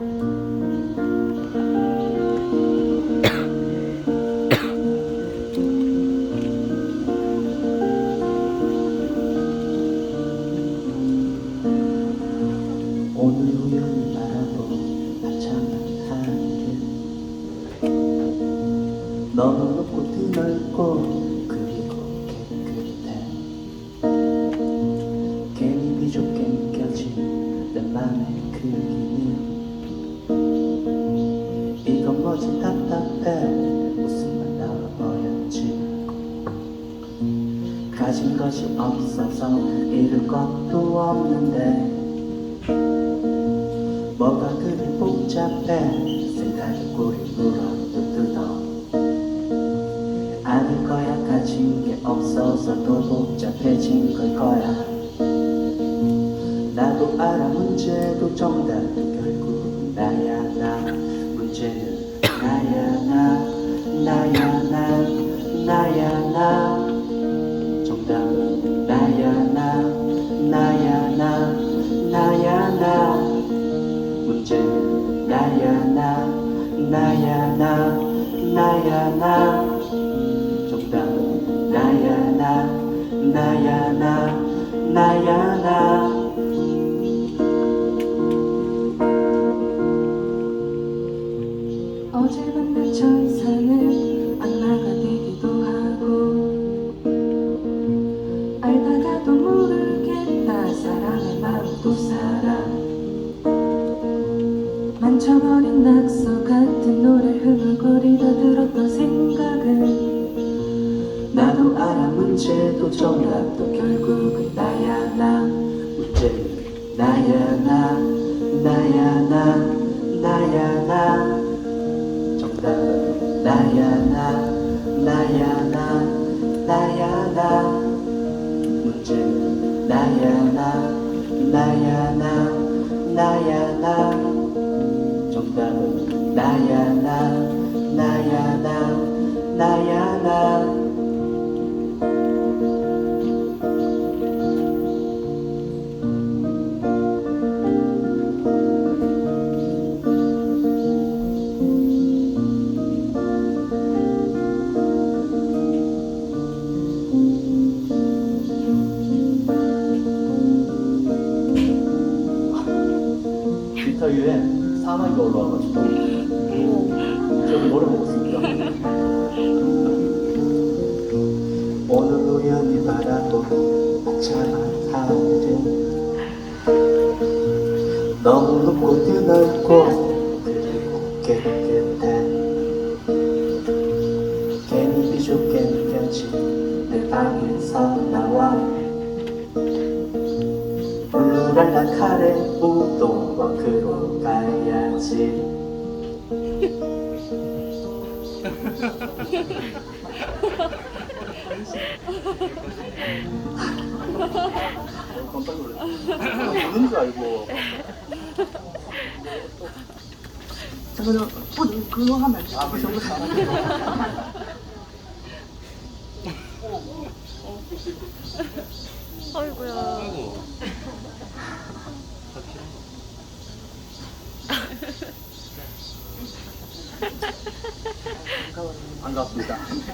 오늘 우연히 바라보고 아참 사랑이 너무 없이 답답해 웃음만 나와버렸지. 가진 것이 없어서 잃을 것도 없는데 뭐가 그리 복잡해? 생각이 꼬리 물어뜯 뜯어. 아닐 거야 가진 게 없어서 더 복잡해진 걸 거야. 나도 알아 문제도 정답도 결국 나야 나. 문제는 나야 나 나야 나 나야 나. 정답은 나야 나 나야 나 나야 나. 문제는 나야 나 나야 나 나야 나. 정답은 나야 나 나야 나 나야 나 만져버린 낙서 같은 노래 흥얼거리다 들었던 생각은 나도 알아 문제도 정답도 결국은 나야 나. 문제는 나야 나 나야 나 나야 나. 정답은 나야 나 나야 나 나야 나. 문제는 나야 나 나야 나 나야 나 나야 나 트위터 위에 사마귀가 올라와가지고 저기 노래 먹었습니다. 오늘 우연히 바라본 아차한 하늘은 너무 높고 그리고 깨끗해. 괜히 비좁게 느껴진 내 방에서 나와. 블루랄라 카레 우동 워크로 가야지 깜짝 놀랐어 우는 줄 알고 그거 하면. 아, 아이고야. 반갑습니다